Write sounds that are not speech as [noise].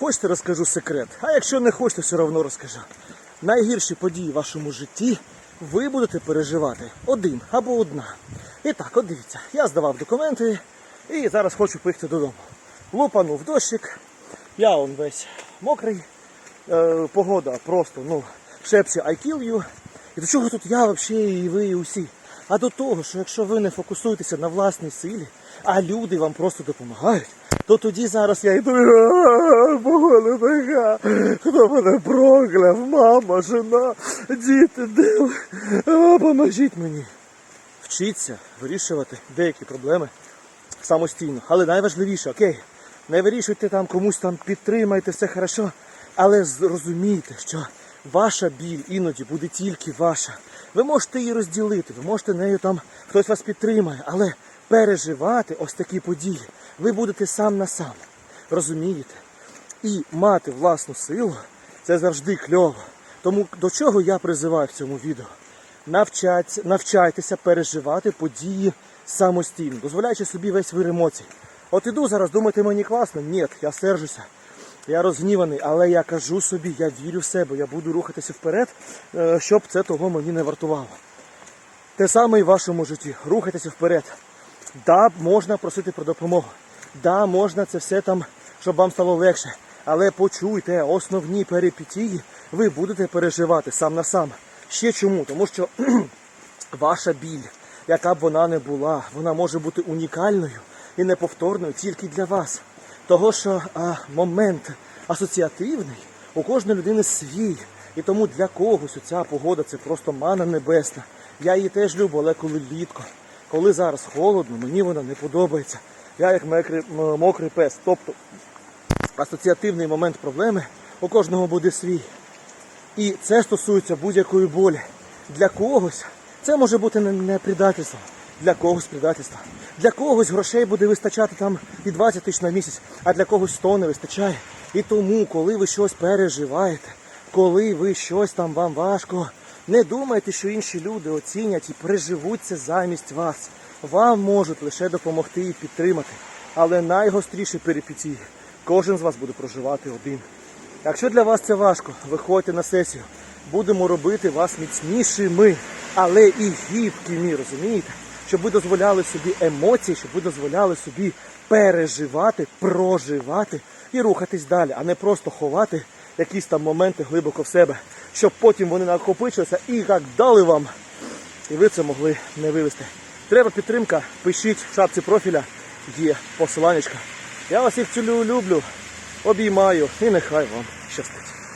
Хочете, розкажу секрет. А якщо не хочете, все одно розкажу. Найгірші події в вашому житті ви будете переживати один або одна. І так, от дивіться, я здавав документи і зараз хочу поїхати додому. Лупанув дощик, я он весь мокрий, е, погода просто, ну, шепче I kill you. І до чого тут я взагалі і ви, і усі? А до того, що якщо ви не фокусуєтеся на власній силі, а люди вам просто допомагають, то тоді зараз я йду, «А, погода така, хто мене прокляв, мама, жена, діти, де Поможіть мені. Вчіться вирішувати деякі проблеми самостійно. Але найважливіше, окей, не вирішуйте там комусь там підтримайте, все хорошо. Але зрозумійте, що ваша біль іноді буде тільки ваша. Ви можете її розділити, ви можете нею там хтось вас підтримає, але переживати ось такі події ви будете сам на сам. Розумієте? І мати власну силу це завжди кльово. Тому до чого я призиваю в цьому відео? Навчаться, навчайтеся переживати події самостійно, дозволяючи собі весь вир емоцій. От іду зараз, думаєте, мені класно? Ні, я сержуся. Я розгніваний, але я кажу собі, я вірю в себе, я буду рухатися вперед, е, щоб це того мені не вартувало. Те саме і в вашому житті. Рухайтеся вперед. Да, можна просити про допомогу. Да, можна це все там, щоб вам стало легше. Але почуйте, основні перипетії ви будете переживати сам на сам. Ще чому? Тому що [clears throat] ваша біль, яка б вона не була, вона може бути унікальною і неповторною тільки для вас. Того, що а, момент асоціативний у кожної людини свій. І тому для когось ця погода це просто мана небесна. Я її теж люблю, але коли літко, коли зараз холодно, мені вона не подобається. Я як мокрий, мокрий пес. Тобто асоціативний момент проблеми у кожного буде свій. І це стосується будь-якої болі. Для когось це може бути не, предательство, для когось предательство. Для когось грошей буде вистачати там і 20 тисяч на місяць, а для когось 100 не вистачає. І тому, коли ви щось переживаєте, коли ви щось там вам важко, не думайте, що інші люди оцінять і переживуть це замість вас. Вам можуть лише допомогти і підтримати. Але найгостріші перипетії кожен з вас буде проживати один. Якщо для вас це важко, виходьте на сесію. Будемо робити вас міцнішими, але і гібкими, розумієте? Щоб ви дозволяли собі емоції, щоб ви дозволяли собі переживати, проживати і рухатись далі, а не просто ховати якісь там моменти глибоко в себе, щоб потім вони накопичилися і як дали вам, і ви це могли не вивезти. Треба підтримка, пишіть в шапці профіля, є посиланнячка. Я вас всіх цілю люблю, обіймаю і нехай вам щастить.